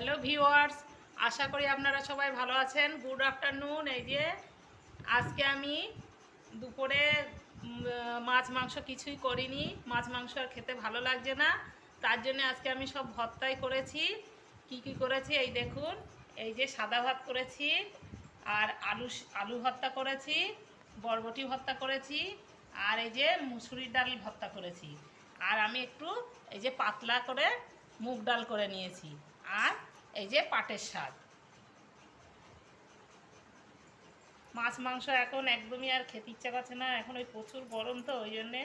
Hello viewers আশা করি আপনারা সবাই ভালো আছেন। গুড আফটারনুন, এই যে আজকে আমি দুপুরে মাছ, মাংস কিছুই করিনি। মাছ, মাংস আর খেতে ভালো লাগছে না। তার জন্য আজকে আমি সব ভর্তাই করেছি। কি কি করেছি? এই দেখুন, এই যে সাদা ভাত করেছি আর আলু আলু ভর্তা করেছি, বরবটি ভর্তা করেছি আর এই যে মুসুরির ডাল ভর্তা করেছি। আর আমি একটু এই যে পাতলা করে মুগ ডাল করে নিয়েছি। আর এই যে পাটের স্বাদ মাছ, মাংস এখন একদমই আর খেতে ইচ্ছা করছে না। এখন ওই প্রচুর গরম তো, ওই জন্যে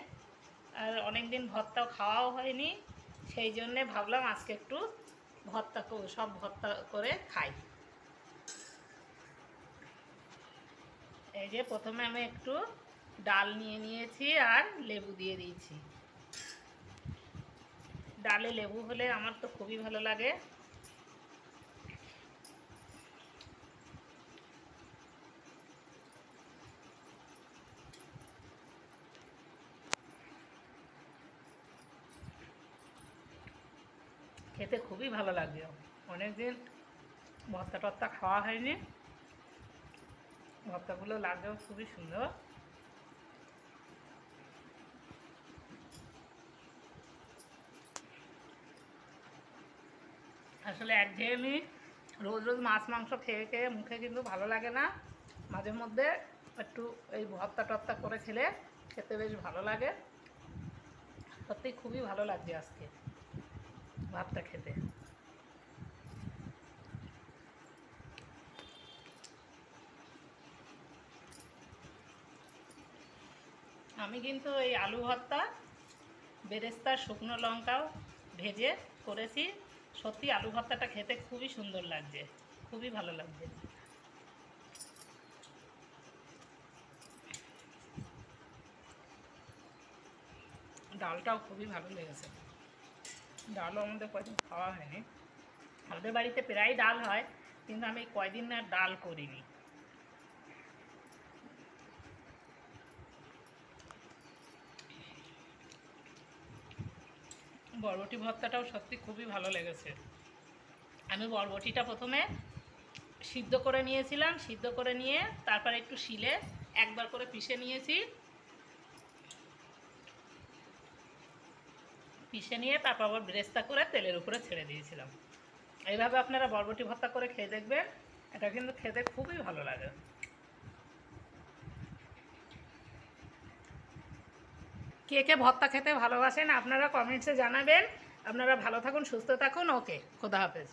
আর অনেক দিন ভর্তাও খাওয়াও হয়নি। সেই জন্যে ভাবলাম আজকে একটু ভর্তা সব ভর্তা করে খাই। এই যে প্রথমে আমি একটু ডাল নিয়ে নিয়েছি আর লেবু দিয়ে দিয়েছি। ডালে লেবু হলে আমার তো খুবই ভালো লাগে। খেতে খুবই ভালো লাগবে অনেকদিন ভর্তা টর্তা খাওয়া হয়নি। ভর্তাগুলো লাগেও খুবই সুন্দর। আসলে একঘেয়েমি রোজ রোজ মাছ, মাংস খেয়ে খেয়ে মুখে কিন্তু ভালো লাগে না। মাঝে মধ্যে একটু এই ভর্তা টর্তা করে খেলে খেতে বেশ ভালো লাগে। সত্যি খুবই ভালো লাগছে আজকে। ভাতটা খেতে। আমি কিন্তু এই আলু ভর্তা বেরেস্তার শুকনো লঙ্কাও ভেজে করেছি। সত্যি আলু ভর্তাটা খেতে খুবই সুন্দর লাগছে, খুবই ভালো লাগছে। ডালটাও খুবই ভালো লেগেছে। ডালও আমাদের কয়দিন খাওয়া হয়নি। আমাদের বাড়িতে প্রায় ডাল হয়, কিন্তু আমি কয়দিন আর ডাল করিনি। বরবটি ভর্তাটাও সত্যি খুবই ভালো লেগেছে। আমি বরবটিটা প্রথমে সিদ্ধ করে নিয়েছিলাম, সিদ্ধ করে নিয়ে তারপর একটু শিলে একবার করে পিষে নিয়েছি। পিষে নিয়ে তারপর আবার ব্রেস্তা করে তেলের উপরে ছেড়ে দিয়েছিলাম। এইভাবে আপনারা বরবটি ভর্তা করে খেয়ে দেখবেন। এটা কিন্তু খেতে খুবই ভালো লাগে। কে কে ভর্তা খেতে ভালোবাসেন আপনারা কমেন্টসে জানাবেন। আপনারা ভালো থাকুন, সুস্থ থাকুন। ওকে, খোদা হাফেজ।